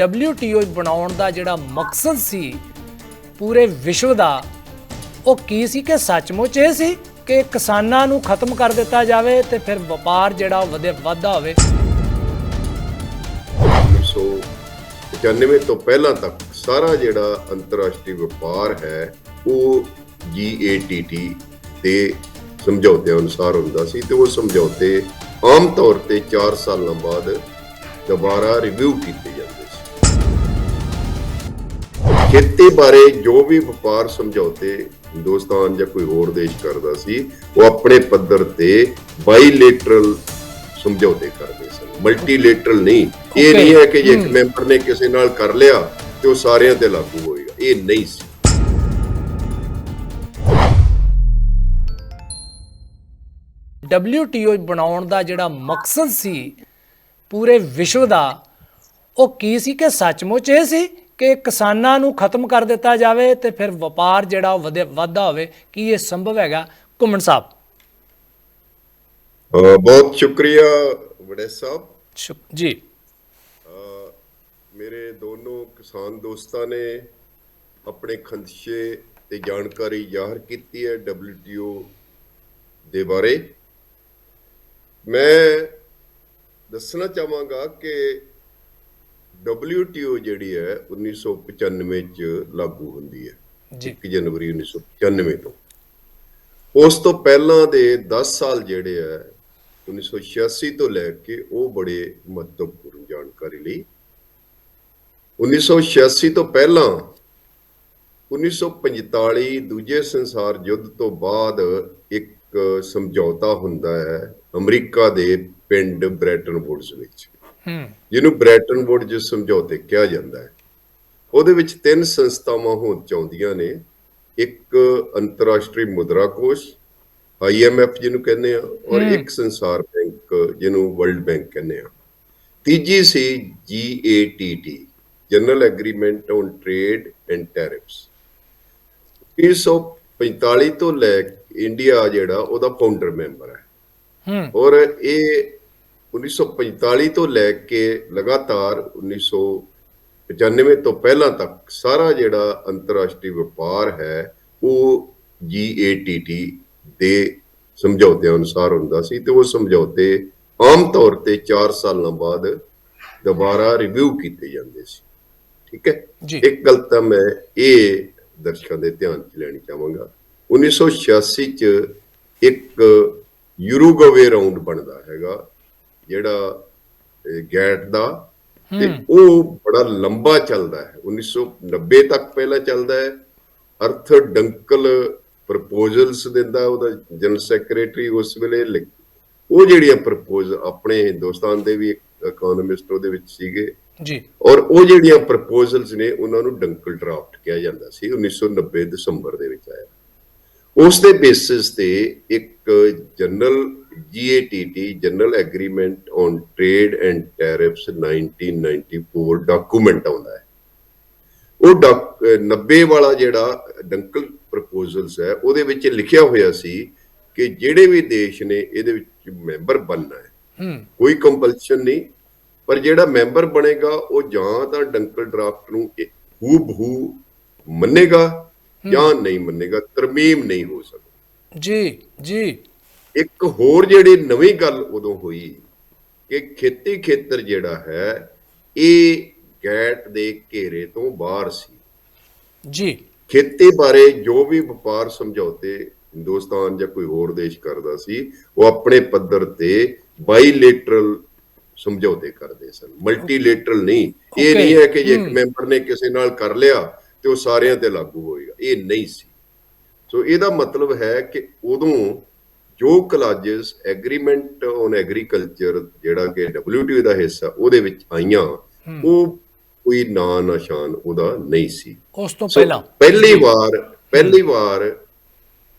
WTO ਬਣਾਉਣ ਦਾ ਜਿਹੜਾ ਮਕਸਦ ਸੀ, ਪੂਰੇ ਵਿਸ਼ਵ ਦਾ, ਉਹ ਕੀ ਸੀ ਕਿ ਸੱਚਮੁੱਚ ਇਹ ਸੀ ਕਿ ਕਿਸਾਨਾਂ ਨੂੰ ਖਤਮ ਕਰ ਦਿੱਤਾ ਜਾਵੇ ਤੇ ਫਿਰ ਵਪਾਰ ਜਿਹੜਾ ਵਧੇ, ਵਾਧਾ ਹੋਵੇ। 1995 ਤੋਂ ਪਹਿਲਾਂ ਤੱਕ ਸਾਰਾ ਜਿਹੜਾ ਅੰਤਰਰਾਸ਼ਟਰੀ ਵਪਾਰ ਹੈ, ਉਹ GATT ਦੇ ਸਮਝੌਤੇ ਅਨੁਸਾਰ ਹੁੰਦਾ ਸੀ ਤੇ ਉਹ ਸਮਝੌਤੇ ਆਮ ਤੌਰ ਤੇ 4 ਸਾਲਾਂ ਬਾਅਦ ਦੁਬਾਰਾ ਰਿਵਿਊ ਕੀਤੇ ਜਾਂਦੇ ਸੀ। ਖੇਤੀ ਬਾਰੇ ਜੋ ਵੀ ਵਪਾਰ ਸਮਝੌਤੇ ਹਿੰਦੁਸਤਾਨ ਜਾਂ ਕੋਈ ਹੋਰ ਦੇਸ਼ ਕਰਦਾ ਸੀ ਉਹ ਆਪਣੇ ਪੱਧਰ ਤੇ ਬਾਈਲੇਟਰਲ ਸਮਝੌਤੇ ਕਰਦੇ ਸਨ। ਮਲਟੀਲੇਟਰਲ ਨਹੀਂ। ਇਹ ਨਹੀਂ ਹੈ ਕਿ ਜੇ ਇੱਕ ਮੈਂਬਰ ਨੇ ਕਿਸੇ ਨਾਲ ਕਰ ਲਿਆ ਤੇ ਉਹ ਸਾਰਿਆਂ ਤੇ ਲਾਗੂ ਹੋਏਗਾ। ਇਹ ਨਹੀਂ ਸੀ। WTO ਬਣਾਉਣ ਦਾ ਜਿਹੜਾ ਮਕਸਦ ਸੀ ਪੂਰੇ ਵਿਸ਼ਵ ਦਾ ਉਹ ਕੀ ਸੀ ਕਿ ਸੱਚਮੁੱਚ ਇਹ ਸੀ ਕਿ ਕਿਸਾਨਾਂ ਨੂੰ ਖਤਮ ਕਰ ਦਿੱਤਾ ਜਾਵੇ ਤੇ ਫਿਰ ਵਪਾਰ ਜਿਹੜਾ ਉਹ ਵਧੇ ਹੋਵੇ ਕੀ ਇਹ ਸੰਭਵ ਹੈਗਾ? ਘੁੰਮਣ ਸਾਹਿਬ। ਬਹੁਤ ਸ਼ੁਕਰੀਆ ਵੜੇ ਸਾਹਿਬ। ਜੀ। ਮੇਰੇ ਦੋਨੋਂ ਕਿਸਾਨ ਦੋਸਤਾਂ ਨੇ ਆਪਣੇ ਖੰਦਸ਼ੇ ਤੇ ਜਾਣਕਾਰੀ ਜ਼ਾਹਰ ਕੀਤੀ ਹੈ WTO ਦੇ ਬਾਰੇ। ਮੈਂ ਦੱਸਣਾ ਚਾਹਾਂਗਾ ਕਿ WTO ਜਿਹੜੀ ਹੈ 1995 ਚ ਲਾਗੂ ਹੁੰਦੀ ਹੈ। ਜੀ। 1 ਜਨਵਰੀ 1995 ਤੋਂ। ਉਸ ਤੋਂ ਪਹਿਲਾਂ ਦੇ 10 ਸਾਲ ਜਿਹੜੇ ਆ 1986 ਤੋਂ ਲੈ ਕੇ ਉਹ ਬੜੇ ਮਹੱਤਵਪੂਰਨ ਜਾਣਕਾਰੀ ਲਈ। 1986 ਤੋਂ ਪਹਿਲਾਂ 1945 ਦੂਜੇ ਸੰਸਾਰ ਯੁੱਧ ਤੋਂ ਬਾਅਦ ਇੱਕ ਸਮਝੌਤਾ ਹੁੰਦਾ ਹੈ ਅਮਰੀਕਾ ਦੇ ਪਿੰਡ ਬ੍ਰੈਟਨ ਵੁਡਸ ਵਿੱਚ। ਹੂੰ ਜਿਹਨੂੰ ਬ੍ਰੈਟਨ ਵੁਡਸ ਸਮਝੌਤੇ ਕਿਹਾ ਜਾਂਦਾ ਹੈ। ਉਹਦੇ ਵਿੱਚ ਤਿੰਨ ਸੰਸਥਾਵਾਂ ਹੋਣ ਚਾਹੁੰਦੀਆਂ ਨੇ। ਇੱਕ ਅੰਤਰਰਾਸ਼ਟਰੀ ਮੁਦਰਾ ਕੋਸ਼ IMF ਜਿਹਨੂੰ ਕਹਿੰਦੇ ਆ ਔਰ ਇੱਕ ਸੰਸਾਰ ਬੈਂਕ ਜਿਹਨੂੰ ਵਰਲਡ ਬੈਂਕ ਕਹਿੰਦੇ ਆ। ਤੀਜੀ ਸੀ GATT general agreement on trade and tariffs. 1945 ਤੋਂ ਲੈ ਕੇ ਇੰਡੀਆ ਜਿਹੜਾ ਉਹਦਾ ਫਾਊਂਡਰ ਮੈਂਬਰ ਹੈ। ਹੂੰ। ਔਰ ਇਹ 1945 ਤੋਂ ਲੈ ਕੇ ਲਗਾਤਾਰ 1995 ਤੋਂ ਪਹਿਲਾਂ ਤੱਕ ਸਾਰਾ ਜਿਹੜਾ ਅੰਤਰਰਾਸ਼ਟਰੀ ਵਪਾਰ ਹੈ ਉਹ GATT ਦੇ ਸਮਝੌਤੇ ਅਨੁਸਾਰ ਹੁੰਦਾ ਸੀ ਤੇ ਉਹ ਸਮਝੌਤੇ ਆਮ ਤੌਰ ਤੇ 4 ਸਾਲਾਂ ਬਾਅਦ ਦੁਬਾਰਾ ਰਿਵਿਊ ਕੀਤੇ ਜਾਂਦੇ ਸੀ। ਠੀਕ ਹੈ। ਇੱਕ ਗੱਲ ਤਾਂ ਮੈਂ ਇਹ ਦਰਸ਼ਕਾਂ ਦੇ ਧਿਆਨ 'ਚ ਲੈਣੀ ਚਾਹਾਂਗਾ। 1986 ਚ ਇੱਕ ਯੂਰੋਗਵੇ ਰਾਉਂਡ ਬਣਦਾ ਹੈਗਾ। ਜਿਹੜਾ ਗੈਟ ਦਾ ਤੇ ਉਹ ਬੜਾ ਲੰਬਾ ਚੱਲਦਾ ਹੈ। 1990 ਤੱਕ ਪਹਿਲਾਂ ਚੱਲਦਾ ਹੈ। ਅਰਥ ਡੰਕਲ ਪ੍ਰਪੋਜ਼ਲਸ ਦਿੰਦਾ ਉਹਦਾ ਜਨਰਲ ਸੈਕਟਰੀ ਉਸ ਵੇਲੇ ਉਹ ਜਿਹੜੀਆਂ ਪ੍ਰਪੋਜ਼ ਆਪਣੇ ਹਿੰਦੁਸਤਾਨ ਦੇ ਵੀ ਇਕਨੋਮਿਸਟ ਉਹਦੇ ਵਿੱਚ ਸੀਗੇ। ਜੀ। ਔਰ ਉਹ ਜਿਹੜੀਆਂ ਪ੍ਰਪੋਜ਼ਲਸ ਨੇ ਉਹਨਾਂ ਨੂੰ ਡੰਕਲ ਡਰਾਫਟ ਕਿਹਾ ਜਾਂਦਾ ਸੀ। 1990 ਦਸੰਬਰ ਦੇ ਵਿੱਚ ਆਇਆ। ਉਸ ਦੇ ਬੇਸਿਸ ਤੇ ਇੱਕ general GATT general agreement on trade and tariffs 1994 document ਆਉਂਦਾ ਹੈ। ਉਹ ਡਾਕ- ਅਹ 90 ਵਾਲਾ ਜਿਹੜਾ ਡੰਕਲ ਪ੍ਰਪੋਜ਼ਲਸ ਹੈ ਉਹਦੇ ਵਿੱਚ ਲਿਖਿਆ ਹੋਇਆ ਸੀ ਕਿ ਜਿਹੜੇ ਵੀ ਦੇਸ਼ ਨੇ ਇਹਦੇ ਵਿੱਚ ਮੈਂਬਰ ਬਣਨਾ ਹੂੰ। ਕੋਈ ਕੰਪਲਸ਼ਨ ਨਹੀਂ ਪਰ ਜਿਹੜਾ ਮੈਂਬਰ ਬਣੇਗਾ ਉਹ ਜਾਂ ਤਾਂ ਡੰਕਲ ਡਰਾਫਟ ਨੂੰ ਹੂ ਬਹੂ ਮੰਨੇਗਾ ਜਾਂ ਨਹੀਂ ਮੰਨੇਗਾ ਤਰਮੀਮ ਨਹੀਂ ਹੋ ਸਕਦੀ। ਜੀ ਜੀ। ਇੱਕ ਹੋਰ ਜਿਹੜੀ ਨਵੀਂ ਗੱਲ ਉਦੋਂ ਹੋਈ ਕਿ ਖੇਤੀ ਖੇਤਰ ਜਿਹੜਾ ਹੈ ਇਹ ਗੈਟ ਦੇ ਘੇਰੇ ਤੋਂ ਬਾਹਰ ਸੀ। ਜੀ। ਖੇਤੀ ਬਾਰੇ ਜੋ ਵੀ ਵਪਾਰ ਸਮਝੌਤੇ ਹਿੰਦੁਸਤਾਨ ਜਾਂ ਕੋਈ ਹੋਰ ਦੇਸ਼ ਕਰਦਾ ਸੀ ਉਹ ਆਪਣੇ ਪੱਧਰ ਤੇ ਬਾਈਲੇਟਰਲ ਸਮਝੌਤੇ ਕਰਦੇ ਸਨ। ਮਲਟੀਲੇਟਰਲ ਨਹੀਂ। ਇਹ. ਨਹੀਂ ਹੈ ਕਿ ਜੇ ਇੱਕ ਮੈਂਬਰ ਨੇ ਕਿਸੇ ਨਾਲ ਕਰ ਲਿਆ ਤੇ ਉਹ ਸਾਰਿਆਂ ਤੇ ਲਾਗੂ ਹੋਏਗਾ। ਇਹ ਨਹੀਂ ਸੀ। ਸੋ ਇਹਦਾ ਮਤਲਬ ਹੈ ਕਿ ਉਦੋਂ ਜੋ ਕਲਾਜਸ ਐਗਰੀਮੈਂਟ ਔਨ ਐਗਰੀਕਲਚਰ ਜਿਹੜਾ ਕਿ WTO ਦਾ ਹਿੱਸਾ ਉਹਦੇ ਵਿੱਚ ਆਈਆਂ ਉਹ ਕੋਈ ਨਾਂ ਨਿਸ਼ਾਨ ਉਹਦਾ ਨਹੀਂ ਸੀ। ਉਸ ਤੋਂ ਪਹਿਲਾਂ? ਪਹਿਲੀ ਵਾਰ ਪਹਿਲੀ ਵਾਰ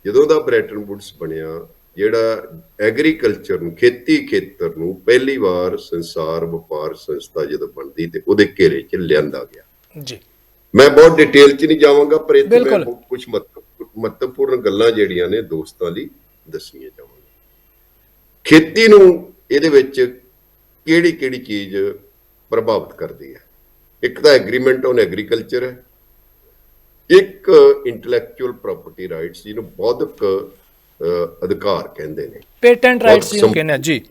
ਜਦੋਂ ਦਾ ਬ੍ਰੈਟਨ ਵੁਡਸ ਬਣਿਆ ਜਿਹੜਾ ਐਗਰੀਕਲਚਰ ਨੂੰ ਖੇਤੀ ਖੇਤਰ ਨੂੰ ਪਹਿਲੀ ਵਾਰ ਸੰਸਾਰ ਵਪਾਰ ਸੰਸਥਾ ਜਦੋਂ ਬਣਦੀ ਤੇ ਉਹਦੇ ਘੇਰੇ 'ਚ ਲਿਆਂਦਾ ਗਿਆ। ਜੀ। ਮੈਂ ਬਹੁਤ ਡਿਟੇਲ 'ਚ ਨਹੀਂ ਜਾਵਾਂਗਾ ਪਰ ਇੱਥੇ ਮੈਂ। ਕੁਝ ਮਹੱਤਵਪੂਰਨ ਗੱਲਾਂ ਜਿਹੜੀਆਂ ਨੇ ਦੋਸਤਾਂ ਲਈ ਦੱਸਣੀਆਂ ਚਾਹਾਂਗਾ ਖੇਤੀ ਨੂੰ ਇਹਦੇ ਵਿੱਚ ਕਿਹੜੀ ਕਿਹੜੀ ਚੀਜ਼ ਪ੍ਰਭਾਵਿਤ ਕਰਦੀ ਹੈ? ਇੱਕ ਤਾਂ ਐਗਰੀਮੈਂਟ ਔਨ ਐਗਰੀਕਲਚਰ ਹੈ। ਇੱਕ ਇੰਟੈਲੈਕਚੁਅਲ ਪ੍ਰਾਪਰਟੀ ਰਾਈਟਸ ਜਿਹਨੂੰ ਬੌਧਿਕ ਅਧਿਕਾਰ ਕਹਿੰਦੇ ਨੇ। ਪੇਟੈਂਟ ਰਾਈਟਸ ਜਿਹਨੂੰ ਕਹਿੰਦੇ ਆ ਜੀ।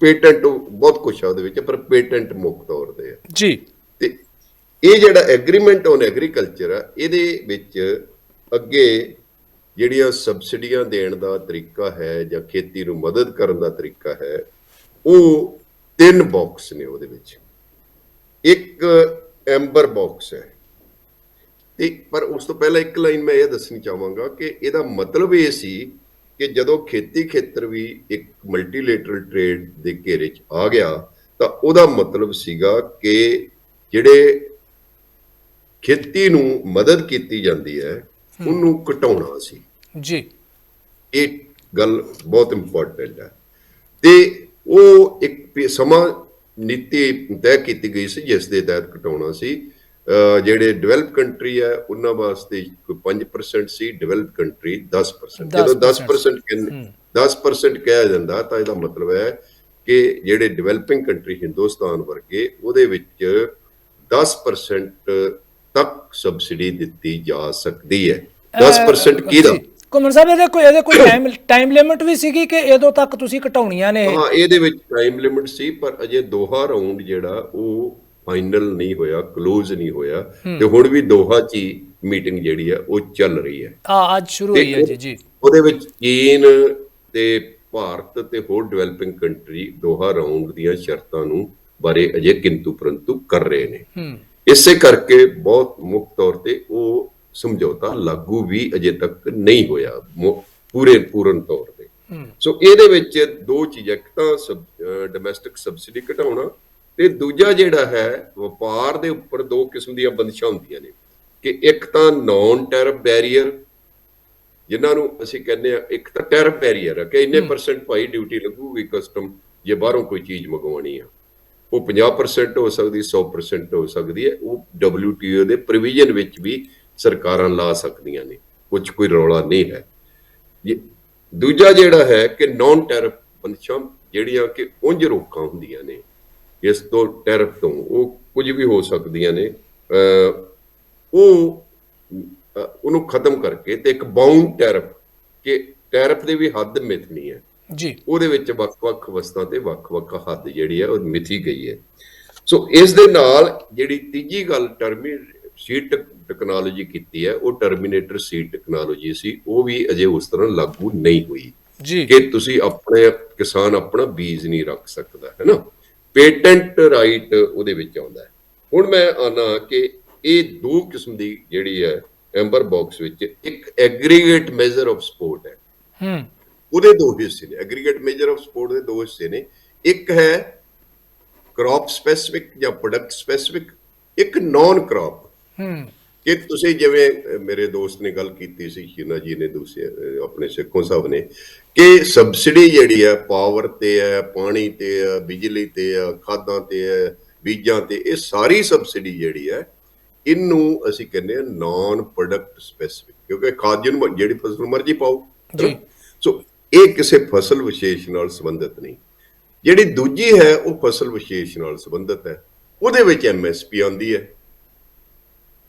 ਪੇਟੈਂਟ ਬਹੁਤ ਕੁਛ ਆ ਉਹਦੇ ਵਿੱਚ ਪਰ ਪੇਟੈਂਟ ਮੁੱਖ ਤੌਰ ਤੇ ਆ। ਜੀ। ਤੇ ਇਹ ਜਿਹੜਾ ਐਗਰੀਮੈਂਟ ਔਨ ਐਗਰੀਕਲਚਰ ਆ ਇਹਦੇ ਵਿੱਚ ਅੱਗੇ ਜਿਹੜੀਆਂ ਸਬਸਿਡੀਆਂ ਦੇਣ ਦਾ ਤਰੀਕਾ ਹੈ ਜਾਂ ਖੇਤੀ ਨੂੰ ਮਦਦ ਕਰਨ ਦਾ ਤਰੀਕਾ ਹੈ ਉਹ ਤਿੰਨ ਬਾਕਸ ਨੇ ਉਹਦੇ ਵਿੱਚ। ਇੱਕ ਐਂਬਰ ਬਾਕਸ ਹੈ। ਤੇ ਪਰ ਉਸ ਤੋਂ ਪਹਿਲਾਂ ਇੱਕ ਲਾਈਨ ਮੈਂ ਇਹ ਦੱਸਣੀ ਚਾਹਾਂਗਾ ਕਿ ਇਹਦਾ ਮਤਲਬ ਇਹ ਸੀ ਕਿ ਜਦੋਂ ਖੇਤੀ ਖੇਤਰ ਵੀ ਇੱਕ ਮਲਟੀਲੇਟਰਲ ਟ੍ਰੇਡ ਦੇ ਘੇਰੇ 'ਚ ਆ ਗਿਆ ਤਾਂ ਉਹਦਾ ਮਤਲਬ ਸੀਗਾ ਕਿ ਜਿਹੜੇ ਖੇਤੀ ਨੂੰ ਮਦਦ ਕੀਤੀ ਜਾਂਦੀ ਹੈ। ਉਹਨੂੰ ਘਟਾਉਣਾ ਸੀ। ਜੀ। ਇਹ ਗੱਲ ਬਹੁਤ ਇੰਪੋਰਟੈਂਟ ਹੈ। ਤੇ ਉਹ ਇੱਕ ਸਮਾਂ ਨੀਤੀ ਤੈਅ ਕੀਤੀ ਗਈ ਸੀ ਜਿਸ ਦੇ ਤਹਿਤ ਘਟਾਉਣਾ ਸੀ। ਜਿਹੜੇ ਡਿਵੈਲਪ ਕੰਟਰੀ ਹੈ ਉਹਨਾਂ ਵਾਸਤੇ ਕੋਈ 5% ਸੀ ਡਿਵੈਲਪ ਕੰਟਰੀ 10% ਜਦੋਂ 10% ਕਹਿੰਦੇ 10% ਕਿਹਾ ਜਾਂਦਾ ਤਾਂ ਇਹਦਾ ਮਤਲਬ ਹੈ ਕਿ ਜਿਹੜੇ ਡਿਵੈਲਪਿੰਗ ਕੰਟਰੀ ਹਿੰਦੁਸਤਾਨ ਵਰਗੇ ਉਹਦੇ ਵਿੱਚ 10% ਤੱਕ ਸਬਸਿਡੀ ਦਿੱਤੀ ਜਾ ਸਕਦੀ ਹੈ। 10% ਕਿਹਦਾ? ਕੁਮਰ ਸਾਹਿਬ ਇਹਦੇ ਕੋਈ ਇਹਦੇ ਕੋਈ ਟਾਈਮ ਟਾਈਮ ਲਿਮਿਟ ਵੀ ਸੀਗੀ ਕਿ ਇਦੋਂ ਤੱਕ ਤੁਸੀਂ ਘਟਾਉਣੀਆਂ ਨੇ? ਹਾਂ ਇਹਦੇ ਵਿੱਚ ਟਾਈਮ ਲਿਮਿਟ ਸੀ ਪਰ ਅਜੇ ਦੋਹਾ ਰਾਉਂਡ ਜਿਹੜਾ ਉਹ ਫਾਈਨਲ ਨਹੀਂ ਹੋਇਆ ਕਲੋਜ਼ ਨਹੀਂ ਹੋਇਆ। ਤੇ ਹੁਣ ਵੀ ਦੋਹਾ 'ਚ ਹੀ ਮੀਟਿੰਗ ਜਿਹੜੀ ਹੈ ਉਹ ਚੱਲ ਰਹੀ ਹੈ। ਆ ਅੱਜ ਸ਼ੁਰੂ ਹੋਈ ਹੈ ਜੀ ਜੀ। ਉਹਦੇ ਵਿੱਚ ਚੀਨ ਤੇ ਭਾਰਤ ਤੇ ਹੋਰ ਡਿਵੈਲਪਿੰਗ ਕੰਟਰੀ ਦੋਹਾ ਰਾਉਂਡ ਦੀਆਂ ਸ਼ਰਤਾਂ ਨੂੰ ਬਾਰੇ ਅਜੇ ਕਿੰਤੂ ਪਰੰਤੂ ਕਰ ਰਹੇ ਨੇ। ਹੂੰ। ਇਸੇ ਕਰਕੇ ਬਹੁਤ ਮੁੱਖ ਤੌਰ ਤੇ ਉਹ ਸਮਝੌਤਾ ਲਾਗੂ ਵੀ ਅਜੇ ਤੱਕ ਨਹੀਂ ਹੋਇਆ ਪੂਰੇ ਪੂਰਨ ਤੌਰ ਤੇ। ਸੋ ਇਹਦੇ ਵਿੱਚ ਦੋ ਚੀਜ਼ਾਂ ਇੱਕ ਤਾਂ ਡੋਮੈਸਟਿਕ ਸਬਸਿਡੀ ਘਟਾਉਣਾ ਤੇ ਦੂਜਾ ਜਿਹੜਾ ਹੈ ਵਪਾਰ ਦੇ ਉੱਪਰ ਦੋ ਕਿਸਮ ਦੀਆਂ ਬੰਦਸ਼ਾਂ ਹੁੰਦੀਆਂ ਨੇ। ਕਿ ਇੱਕ ਤਾਂ ਨਾਨ ਟੈਰਫ ਬੈਰੀਅਰ ਜਿਨ੍ਹਾਂ ਨੂੰ ਅਸੀਂ ਕਹਿੰਦੇ ਆ ਇੱਕ ਤਾਂ ਟੈਰਫ ਬੈਰੀਅਰ ਹੈ ਕਿ ਇੰਨੇ ਪਰਸੈਂਟ ਭਾਈ ਡਿਊਟੀ ਲੱਗੂਗੀ ਕਸਟਮ ਜੇ ਬਾਹਰੋਂ ਕੋਈ ਚੀਜ਼ ਮੰਗਵਾਉਣੀ ਆ। ਉਹ 50% ਹੋ ਸਕਦੀ 100% ਹੋ ਸਕਦੀ ਹੈ ਉਹ WTO ਦੇ ਪ੍ਰੋਵੀਜ਼ਨ ਵਿੱਚ ਵੀ ਸਰਕਾਰਾਂ ਲਾ ਸਕਦੀਆਂ ਨੇ ਕੁਝ ਕੋਈ ਰੌਲਾ ਨਹੀਂ ਹੈ। ਇਹ- ਦੂਜਾ ਜਿਹੜਾ ਹੈ ਕਿ ਨਾਨ ਟੈਰਫ ਬੰਦਸ਼ਾਂ ਜਿਹੜੀਆਂ ਕਿ ਉਂਝ ਰੋਕਾਂ ਹੁੰਦੀਆਂ ਨੇ ਇਸ ਤੋਂ ਟੈਰਫ ਤੋਂ ਉਹ ਕੁਝ ਵੀ ਹੋ ਸਕਦੀਆਂ ਨੇ ਉਹ ਉਹਨੂੰ ਖਤਮ ਕਰਕੇ ਤੇ ਇੱਕ ਬਾਉਂਡ ਟੈਰਫ ਕਿ ਟੈਰਫ ਦੀ ਵੀ ਹੱਦ ਮਿਥਣੀ ਹੈ। ਜੀ। ਉਹਦੇ ਵਿੱਚ ਵੱਖ-ਵੱਖ ਵਸਤਾਂ ਤੇ ਵੱਖ-ਵੱਖ ਹੱਦ ਜਿਹੜੀ ਹੈ ਉਹ ਮਿਥੀ ਗਈ ਹੈ। ਸੋ ਇਸ ਦੇ ਨਾਲ ਜਿਹੜੀ ਤੀਜੀ ਗੱਲ ਟਰਮੀ ਸੀਟ ਟੈਕਨੋਲੋਜੀ ਕੀਤੀ ਹੈ ਉਹ ਟਰਮੀਨੇਟਰ ਸੀਟ ਟੈਕਨੋਲੋਜੀ ਸੀ ਉਹ ਵੀ ਅਜੇ ਉਸ ਤਰ੍ਹਾਂ ਲਾਗੂ ਨਹੀਂ ਹੋਈ ਜੀ। ਕਿ ਤੁਸੀਂ ਆਪਣੇ ਕਿਸਾਨ ਆਪਣਾ ਬੀਜ ਨਹੀਂ ਰੱਖ ਸਕਦਾ ਹੈ ਨਾ? ਪੇਟੈਂਟ ਰਾਈਟ ਉਹਦੇ ਵਿੱਚ ਆਉਂਦਾ ਹੈ। ਹੁਣ ਮੈਂ ਆਨਾ ਕਿ ਇਹ ਦੋ ਕਿਸਮ ਦੀ ਜਿਹੜੀ ਹੈ ਐਂਬਰ ਬਾਕਸ ਵਿੱਚ ਇੱਕ ਐਗਰੀਗੇਟ ਮੈਜ਼ਰ ਆਫ ਸਪੋਰਟ ਹੈ। ਹੂੰ। ਉਹਦੇ ਦੋ ਹਿੱਸੇ ਨੇ ਐਗਰੀਗੇਟ ਮੇਜਰ ਆਫ ਸਪੋਰਟ ਦੇ ਦੋ ਹਿੱਸੇ ਨੇ। ਇੱਕ ਹੈ ਕ੍ਰੌਪ ਸਪੈਸਿਫਿਕ ਜਾਂ ਪ੍ਰੋਡਕਟ ਸਪੈਸਿਫਿਕ ਇੱਕ ਨਾਨ ਕ੍ਰੌਪ ਹੂੰ। ਕਿ ਤੁਸੀਂ ਜਿਵੇਂ ਮੇਰੇ ਦੋਸਤ ਨੇ ਗੱਲ ਕੀਤੀ ਸੀ ਸ਼ੀਨਾ ਜੀ ਨੇ ਦੂਸਰੇ ਆਪਣੇ ਸਿੱਖੋਂ ਸਾਹਿਬ ਨੇ ਕਿ ਸਬਸਿਡੀ ਜਿਹੜੀ ਹੈ ਪਾਵਰ ਤੇ ਹੈ ਪਾਣੀ ਤੇ ਹੈ ਬਿਜਲੀ ਤੇ ਹੈ ਖਾਦਾਂ ਤੇ ਹੈ ਬੀਜਾਂ ਤੇ ਇਹ ਸਾਰੀ ਸਬਸਿਡੀ ਜਿਹੜੀ ਹੈ ਇਹਨੂੰ ਅਸੀਂ ਕਹਿੰਦੇ ਆ ਨਾਨ ਪ੍ਰੋਡਕਟ ਸਪੈਸਿਫਿਕ ਕਿਉਂਕਿ ਖਾਦ ਜਿਹਨੂੰ ਜਿਹੜੀ ਫਸਲ ਮਰਜ਼ੀ ਪਾਓ। ਜੀ। ਸੋ ਇਹ ਕਿਸੇ ਫਸਲ ਵਿਸ਼ੇਸ਼ ਨਾਲ ਸੰਬੰਧਿਤ ਨਹੀਂ। ਜਿਹੜੀ ਦੂਜੀ ਹੈ ਉਹ ਫਸਲ ਵਿਸ਼ੇਸ਼ ਨਾਲ ਸੰਬੰਧਿਤ ਹੈ। ਉਹਦੇ ਵਿੱਚ ਐਮਐਸਪੀ ਆਉਂਦੀ ਹੈ।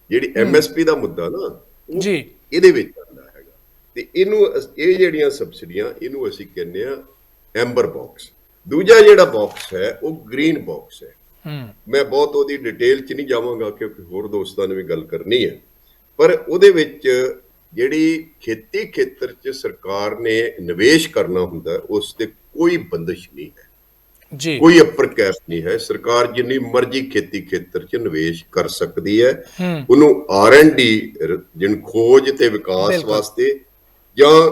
ਜਿਹੜੀ ਐਮਐਸਪੀ ਦਾ ਮੁੱਦਾ ਨਾ ਜੀ। ਇਹਦੇ ਵਿੱਚ ਆਉਂਦਾ ਹੈਗਾ। ਤੇ ਇਹਨੂੰ ਇਹ ਜਿਹੜੀਆਂ ਸਬਸਿਡੀਆਂ ਇਹਨੂੰ ਅਸੀਂ ਕਹਿੰਦੇ ਆ ਐਂਬਰ ਬਾਕਸ ਦੂਜਾ ਜਿਹੜਾ ਬਾਕਸ ਹੈ ਉਹ ਗ੍ਰੀਨ ਬਾਕਸ ਹੈ। ਮੈਂ ਬਹੁਤ ਉਹਦੀ ਡਿਟੇਲ 'ਚ ਨਹੀਂ ਜਾਵਾਂਗਾ ਕਿਉਂਕਿ ਹੋਰ ਦੋਸਤਾਂ ਨੇ ਵੀ ਗੱਲ ਕਰਨੀ ਹੈ। ਪਰ ਉਹਦੇ ਵਿੱਚ ਜਿਹੜੀ ਖੇਤੀ ਖੇਤਰ 'ਚ ਸਰਕਾਰ ਨੇ ਨਿਵੇਸ਼ ਕਰਨਾ ਹੁੰਦਾ ਉਸ ਤੇ ਕੋਈ ਬੰਦਸ਼ ਨਹੀਂ ਹੈ। ਜੀ। ਕੋਈ ਅਪਰ ਨਹੀਂ ਹੈ। ਸਰਕਾਰ ਜਿੰਨੀ ਮਰਜ਼ੀ ਖੇਤੀ ਖੇਤਰ 'ਚ ਨਿਵੇਸ਼ ਕਰ ਸਕਦੀ ਹੈ। ਉਹਨੂੰ ਆਰ ਐਂਡ ਡੀ ਜਿਨ ਖੋਜ ਤੇ ਵਿਕਾਸ ਵਾਸਤੇ ਜਾਂ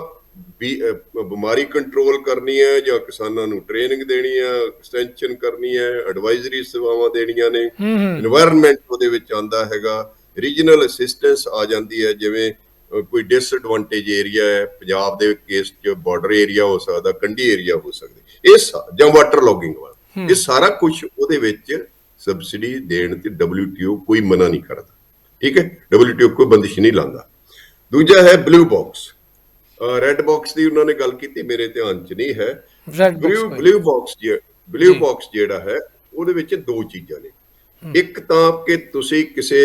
ਬਿਮਾਰੀ ਕੰਟਰੋਲ ਕਰਨੀ ਹੈ ਜਾਂ ਕਿਸਾਨਾਂ ਨੂੰ ਟ੍ਰੇਨਿੰਗ ਦੇਣੀ ਹੈ ਐਕਸਟੈਂਸ਼ਨ ਕਰਨੀ ਹੈ ਐਡਵਾਈਜ਼ਰੀ ਸੇਵਾਵਾਂ ਦੇਣੀਆਂ ਨੇ। এনवायरमेंट ਉਹਦੇ ਵਿੱਚ ਆਉਂਦਾ ਹੈਗਾ। ਰੀਜਨਲ ਅਸਿਸਟੈਂਸ ਆ ਜਾਂਦੀ ਹੈ ਜਿਵੇਂ ਕੋਈ ਡਿਸਐਡਵਾਂਟੇਜ ਏਰੀਆ ਹੈ ਪੰਜਾਬ ਦੇ ਕੇਸ 'ਚ ਬਾਰਡਰ ਏਰੀਆ ਹੋ ਸਕਦਾ ਕੰਢੀ ਏਰੀਆ ਹੋ ਸਕਦਾ। ਇਹ ਜਾਂ ਵਾਟਰ ਲੌਗਿੰਗ ਵਾਲਾ। ਇਹ ਸਾਰਾ ਕੁਝ ਉਹਦੇ ਵਿੱਚ ਸਬਸਿਡੀ ਦੇਣ ਤੇ WTO ਕੋਈ ਮਨਾ ਨਹੀਂ ਕਰਦਾ। ਠੀਕ ਹੈ? WTO ਕੋਈ ਬੰਦਿਸ਼ ਨਹੀਂ ਲਾਉਂਦਾ। ਦੂਜਾ ਹੈ ਬਲੂ ਬਾਕਸ ਰੈੱਡ ਬਾਕਸ ਦੀ ਉਹਨਾਂ ਨੇ ਗੱਲ ਕੀਤੀ ਮੇਰੇ ਧਿਆਨ 'ਚ ਨਹੀਂ ਹੈ। Blue blue box blue box ਜਿਹੜਾ ਹੈ ਉਹਦੇ ਵਿੱਚ ਦੋ ਚੀਜ਼ਾਂ ਨੇ। ਇੱਕ ਤਾਂ ਕਿ ਤੁਸੀਂ ਕਿਸੇ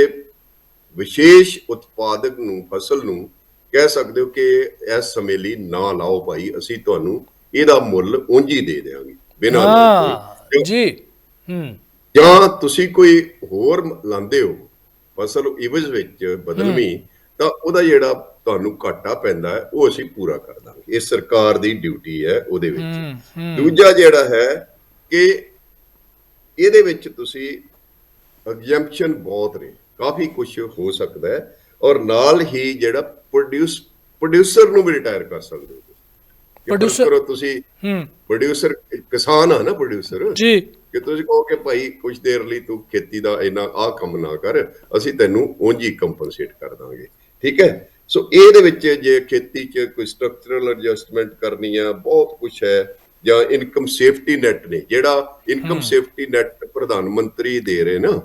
ਵਿਸ਼ੇਸ਼ ਉਤਪਾਦਕ ਨੂੰ ਫਸਲ ਨੂੰ ਕਹਿ ਸਕਦੇ ਹੋ ਕਿ ਇਸ ਸਮੇਂ ਲਈ ਨਾ ਲਾਓ ਭਾਈ ਅਸੀਂ ਤੁਹਾਨੂੰ ਇਹਦਾ ਮੁੱਲ ਉਂਝ ਹੀ ਦੇ ਦੇਵਾਂਗੇ ਬਿਨਾਂ ਜੀ ਹੂੰ। ਜਾਂ ਤੁਸੀਂ ਕੋਈ ਹੋਰ ਲਾਉਂਦੇ ਹੋ ਫਸਲ ਇਵਜ਼ ਵਿੱਚ ਬਦਲਵੀਂ ਤਾਂ ਉਹਦਾ ਜਿਹੜਾ ਤੁਹਾਨੂੰ ਘਾਟਾ ਪੈਂਦਾ ਹੈ ਉਹ ਅਸੀਂ ਪੂਰਾ ਕਰ ਦਾਂਗੇ। ਇਹ ਸਰਕਾਰ ਦੀ ਡਿਊਟੀ ਹੈ ਉਹਦੇ ਵਿੱਚ। ਦੂਜਾ ਜਿਹੜਾ ਹੈ ਕਿ ਇਹਦੇ ਵਿੱਚ ਤੁਸੀਂ ਐਗਜ਼ੈਂਪਸ਼ਨ ਬਹੁਤ ਨੇ। ਕਾਫੀ ਕੁਝ ਹੋ ਸਕਦਾ ਹੈ ਔਰ ਨਾਲ ਹੀ ਜਿਹੜਾ ਪ੍ਰੋਡਿਊਸ ਪ੍ਰੋਡਿਊਸਰ ਨੂੰ ਵੀ ਰਿਟਾਇਰ ਕਰ ਸਕਦੇ ਹੋ Producer- ਕਰੋ ਤੁਸੀਂ ਹੂੰ। ਪ੍ਰੋਡਿਊਸਰ ਕਿਸਾਨ ਆ ਨਾ ਪ੍ਰੋਡਿਊਸਰ ਜੀ। ਕਿ ਤੁਸੀਂ ਕਹੋ ਕਿ ਭਾਈ ਕੁਝ ਦੇਰ ਲਈ ਤੂੰ ਖੇਤੀ ਦਾ ਇੰਨਾ ਆਹ ਕੰਮ ਨਾ ਕਰ ਅਸੀਂ ਤੈਨੂੰ ਉਂਝ ਹੀ ਕੰਪਨਸੇਟ ਕਰ ਦਾਂਗੇ। ਠੀਕ ਹੈ? ਸੋ ਇਹਦੇ ਵਿੱਚ ਜੇ ਖੇਤੀ 'ਚ ਕੋਈ ਸਟਰਕਚਰਲ ਐਡਜਸਟਮੈਂਟ ਕਰਨੀ ਆ ਬਹੁਤ ਕੁਝ ਹੈ ਜਾਂ ਇਨਕਮ ਸੇਫਟੀ ਨੈਟ ਨੇ ਜਿਹੜਾ ਇਨਕਮ ਸੇਫਟੀ ਨੈਟ ਪ੍ਰਧਾਨ ਮੰਤਰੀ ਦੇ ਰਹੇ ਨਾ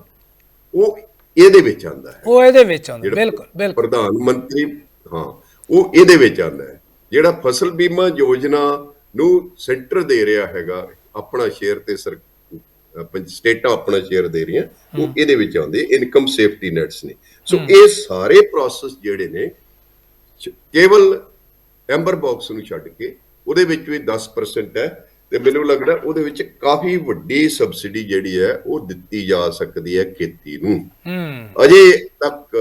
ਉਹ ਇਹਦੇ ਵਿੱਚ ਆਂਦਾ ਹੈ। ਉਹ ਇਹਦੇ ਵਿੱਚ ਆਉਂਦਾ ਜਿਹੜਾ ਬਿਲਕੁਲ ਬਿਲਕੁਲ। ਪ੍ਰਧਾਨ ਮੰਤਰੀ ਹਾਂ ਉਹ ਇਹਦੇ ਵਿੱਚ ਆਂਦਾ ਹੈ। ਜਿਹੜਾ ਫਸਲ ਬੀਮਾ ਯੋਜਨਾ ਨੂੰ ਸੈਂਟਰ ਦੇ ਰਿਹਾ ਹੈਗਾ ਆਪਣਾ ਸ਼ੇਅਰ ਤੇ ਸਰ ਸਟੇਟਾਂ ਆਪਣਾ ਸ਼ੇਅਰ ਦੇ ਰਹੀਆਂ ਉਹ ਇਹਦੇ ਵਿੱਚ ਆਉਂਦੇ ਇਨਕਮ ਸੇਫਟੀ ਨੈਟਸ ਨੇ। ਸੋ ਇਹ ਸਾਰੇ ਪ੍ਰੋਸੈਸ ਜਿਹੜੇ ਨੇ ਕੇਵਲ ਐਂਬਰ ਬਾਕਸ ਨੂੰ ਛੱਡ ਕੇ ਉਹਦੇ ਵਿੱਚ ਵੀ 10% ਹੈ। ਤੇ ਮੈਨੂੰ ਲੱਗਦਾ ਉਹਦੇ ਵਿੱਚ ਕਾਫੀ ਵੱਡੀ ਸਬਸਿਡੀ ਜਿਹੜੀ ਹੈ ਉਹ ਦਿੱਤੀ ਜਾ ਸਕਦੀ ਹੈ ਖੇਤੀ ਨੂੰ। ਅਜੇ ਤੱਕ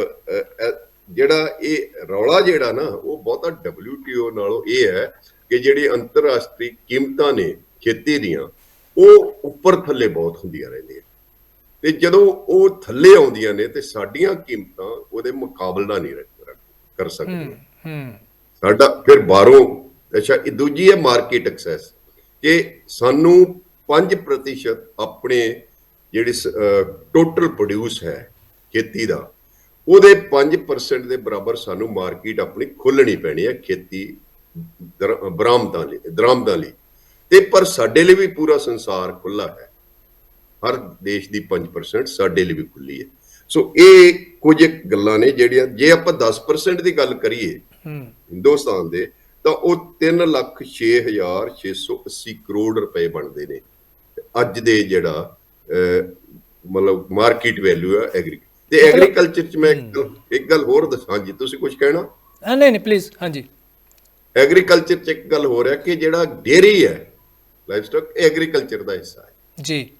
ਜਿਹੜਾ ਇਹ ਰੌਲਾ ਜਿਹੜਾ ਨਾ ਉਹ ਬਹੁਤਾ WTO ਨਾਲੋਂ ਇਹ ਹੈ ਕਿ ਜਿਹੜੀ ਅੰਤਰਰਾਸ਼ਟਰੀ ਕੀਮਤਾਂ ਨੇ ਖੇਤੀ ਦੀਆਂ ਉਹ ਉੱਪਰ ਥੱਲੇ ਬਹੁਤ ਹੁੰਦੀਆਂ ਰਹਿੰਦੀਆਂ। ਤੇ ਜਦੋਂ ਉਹ ਥੱਲੇ ਆਉਂਦੀਆਂ ਨੇ ਤੇ ਸਾਡੀਆਂ ਕੀਮਤਾਂ ਉਹਦੇ ਮੁਕਾਬਲਾ ਨਹੀਂ ਕਰ ਸਕਦੀਆਂ। ਸਾਡਾ ਫਿਰ ਬਾਹਰੋਂ ਅੱਛਾ ਇਹ ਦੂਜੀ ਹੈ ਮਾਰਕੀਟ ਐਕਸੈਸ ਕਿ ਸਾਨੂੰ 5% ਆਪਣੇ ਜਿਹੜੀ ਟੋਟਲ ਪ੍ਰੋਡਿਊਸ ਹੈ ਖੇਤੀ ਦਾ ਉਹਦੇ 5% ਦੇ ਬਰਾਬਰ ਸਾਨੂੰ ਮਾਰਕੀਟ ਆਪਣੀ ਖੋਲਣੀ ਪੈਣੀ ਹੈ ਖੇਤੀ ਬਰਾਮਦਾਂ ਲਈ ਦਰਾਮਦਾਂ ਲਈ। ਤੇ ਪਰ ਸਾਡੇ ਲਈ ਵੀ ਪੂਰਾ ਸੰਸਾਰ ਖੁੱਲਾ ਹੈ। ਹਰ ਦੇਸ਼ ਦੀ 5% ਸਾਡੇ ਲਈ ਵੀ ਖੁੱਲੀ ਹੈ। ਸੋ ਇਹ ਕੁਝ ਗੱਲਾਂ ਨੇ ਜਿਹੜੀਆਂ ਜੇ ਆਪਾਂ 10% ਦੀ ਗੱਲ ਕਰੀਏ ਹਿੰਦੁਸਤਾਨ ਦੇ ਤਾਂ ਉਹ 3 ਲੱਖ 6680 ਕਰੋੜ ਰੁਪਏ ਬਣਦੇ ਨੇ। ਅੱਜ ਦੇ ਜਿਹੜਾ ਮਤਲਬ ਮਾਰਕੀਟ ਵੈਲਿਊ ਹੈ ਐਗਰੀ ਤੇ ਐਗਰੀਕਲਚਰ ਚ ਮੈਂ ਇੱਕ ਗੱਲ- ਹੋਰ ਦੱਸਾਂ ਜੀ ਤੁਸੀਂ ਕੁਝ ਕਹਿਣਾ? ਨਹੀਂ ਨਹੀਂ ਪਲੀਜ਼ ਹਾਂਜੀ। ਐਗਰੀਕਲਚਰ ਚ ਇੱਕ ਗੱਲ ਹੋ ਰਿਹਾ ਕਿ ਜਿਹੜਾ ਡੇਰੀ ਹੈ ਲਾਈਵ ਸਟਾਕ ਐਗਰੀਕਲਚਰ ਦਾ ਹਿੱਸਾ ਹੈ। ਜੀ।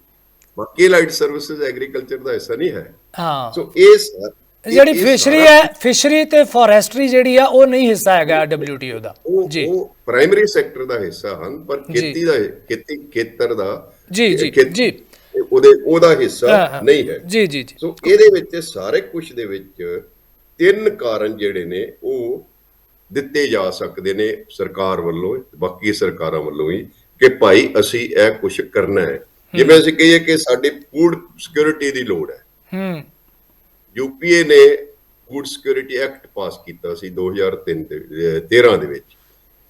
ਬਾਕੀ ਲਾਈਟ ਸਰਵਿਸਿਜ਼ ਐਗਰੀਕਲਚਰ ਦਾ ਹਿੱਸਾ ਨਹੀਂ ਹੈ। ਹਾਂ। ਸਾ- ਇਹ- ਜਿਹੜੀ ਫਿਸ਼ਰੀ ਸਾਰਾ- ਹੈ ਫਿਸ਼ਰੀ ਤੇ ਫੋਰੈਸਟਰੀ ਜਿਹੜੀ ਆ ਉਹ ਨਹੀਂ ਹਿੱਸਾ ਹੈਗਾ WTO ਦਾ। ਜੀ। ਉਹ ਪ੍ਰਾਇਮਰੀ ਸੈਕਟਰ ਦਾ ਹਿੱਸਾ ਹਨ ਪਰ ਖੇਤੀ ਦਾ ਖੇਤੀ ਖੇਤਰ ਦਾ ਜੀ ਜੀ ਜੀ। ਉਹਦੇ ਉਹਦਾ ਹਾਂ, ਹਿੱਸਾ ਹਾਂ। ਨਹੀਂ ਹੈ। ਜੀ ਜੀ ਜੀ। ਸੋ ਇਹਦੇ ਵਿੱਚ ਸਾਰੇ ਕੁਝ ਦੇ ਵਿੱਚ ਤਿੰਨ ਕਾਰਨ ਜਿਹੜੇ ਨੇ ਉਹ ਦਿੱਤੇ ਜਾ ਸਕਦੇ ਨੇ ਸਰਕਾਰ ਵੱਲੋਂ ਬਾਕੀ ਸਰਕਾਰਾਂ ਵੱਲੋਂ ਵੀ ਕਿ ਭਾਈ ਅਸੀਂ ਇਹ ਕੁਝ ਕਰਨਾ ਹੈ। ਜਿਵੇਂ ਅਸੀਂ ਕਹੀਏ ਕਿ ਸਾਡੀ ਫੂਡ ਸਿਕਿਉਰਿਟੀ ਦੀ ਲੋੜ ਹੈ। ਹੂੰ। ਯੂਪੀਏ ਨੇ ਫੂਡ ਸਿਕਿਉਰਿਟੀ ਐਕਟ ਪਾਸ ਕੀਤਾ ਸੀ 2003 ਦੇ ਅਹ 13 ਦੇ ਵਿੱਚ।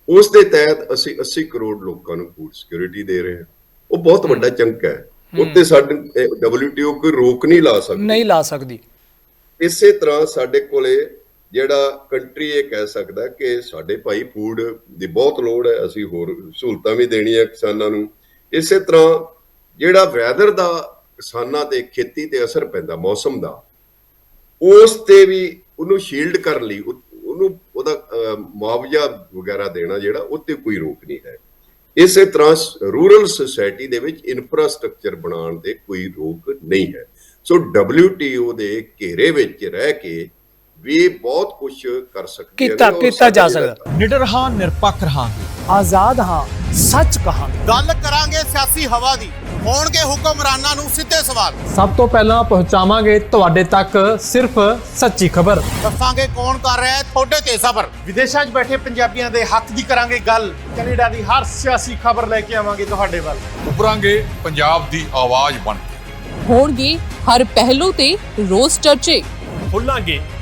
ਉਸ ਦੇ ਤਹਿਤ ਅਸੀਂ 80 ਕਰੋੜ ਲੋਕਾਂ ਨੂੰ ਫੂਡ ਸਿਕਿਉਰਿਟੀ ਦੇ ਰਹੇ ਹਾਂ। ਉਹ ਬਹੁਤ ਵੱਡਾ ਚੰਕ ਹੈ। ਉੱਤੇ ਸਾਡੇ WTO ਕੋਈ ਰੋਕ ਨਹੀਂ ਲਾ ਸਕਦੀ। ਨਹੀਂ ਲਾ ਸਕਦੀ। ਇਸੇ ਤਰ੍ਹਾਂ ਸਾਡੇ ਕੋਲੇ ਜਿਹੜਾ ਕੰਟਰੀ ਇਹ ਕਹਿ ਸਕਦਾ ਕਿ ਸਾਡੇ ਭਾਈ ਫੂਡ ਦੀ ਬਹੁਤ ਲੋੜ ਹੈ। ਅਸੀਂ ਹੋਰ ਸਹੂਲਤਾਂ ਵੀ ਦੇਣੀਆਂ ਕਿਸਾਨਾਂ ਨੂੰ। ਇਸੇ ਤਰ੍ਹਾਂ ਜਿਹੜਾ ਵੈਦਰ ਦਾ ਕਿਸਾਨਾਂ ਤੇ ਖੇਤੀ ਤੇ ਅਸਰ ਪੈਂਦਾ ਮੌਸਮ ਦਾ ਉਸ ਤੇ ਵੀ ਉਹਨੂੰ ਸ਼ੀਲਡ ਕਰਨ ਲਈ ਉਹਨੂੰ ਉਹਦਾ ਮੁਆਵਜ਼ਾ ਵਗੈਰਾ ਦੇਣਾ ਜਿਹੜਾ ਉੱਤੇ ਕੋਈ ਰੋਕ ਨਹੀਂ ਹੈ। ਇਸੇ ਤਰ੍ਹਾਂ ਰੂਰਲ ਸੁਸਾਇਟੀ ਦੇ ਵਿੱਚ ਇਨਫਰਾਸਟ੍ਰਕਚਰ ਬਣਾਉਣ 'ਤੇ ਕੋਈ ਰੋਕ ਨਹੀਂ ਹੈ। ਸੋ WTO ਦੇ ਘੇਰੇ ਵਿੱਚ ਰਹਿ ਕੇ ਵੀ ਬਹੁਤ ਕੁਝ ਕਰ ਸਕਦੇ ਕੀਤਾ ਕੀਤਾ ਜਾ ਸਕਦਾ। ਨਿਡਰ ਹਾਂ ਨਿਰਪੱਖ ਰਹਾਂਗੇ। ਆਜ਼ਾਦ ਹਾਂ ਸੱਚ ਕਹਾਂਗੇ। ਗੱਲ ਕਰਾਂਗੇ ਸਿਆਸੀ ਹਵਾ ਦੀ। ਹੋਣਗੇ ਹੁਕਮਰਾਨਾਂ ਨੂੰ ਸਿੱਧੇ ਸਵਾਲ। ਸਭ ਤੋਂ ਪਹਿਲਾਂ ਪਹੁੰਚਾਵਾਂਗੇ ਤੁਹਾਡੇ ਤੱਕ ਸਿਰਫ ਸੱਚੀ ਖਬਰ। ਦੱਸਾਂਗੇ ਕੌਣ ਕਰ ਰਿਹਾ ਹੈ ਤੁਹਾਡੇ ਤੇ ਸਬਰ। ਵਿਦੇਸ਼ਾਂ 'ਚ ਬੈਠੇ ਪੰਜਾਬੀਆਂ ਦੇ ਹੱਕ ਦੀ ਕਰਾਂਗੇ ਗੱਲ। ਕੈਨੇਡਾ ਦੀ ਹਰ ਸਿਆਸੀ ਖਬਰ ਲੈ ਕੇ ਆਵਾਂਗੇ ਤੁਹਾਡੇ ਵੱਲ। ਉਭਰਾਂਗੇ ਪੰਜਾਬ ਦੀ ਆਵਾਜ਼ ਬਣ ਕੇ। ਹੋਣਗੇ ਹਰ ਪਹਿਲੂ ਤੇ ਰੋਜ਼ ਚਰਚੇ। ਖੋਲਾਂਗੇ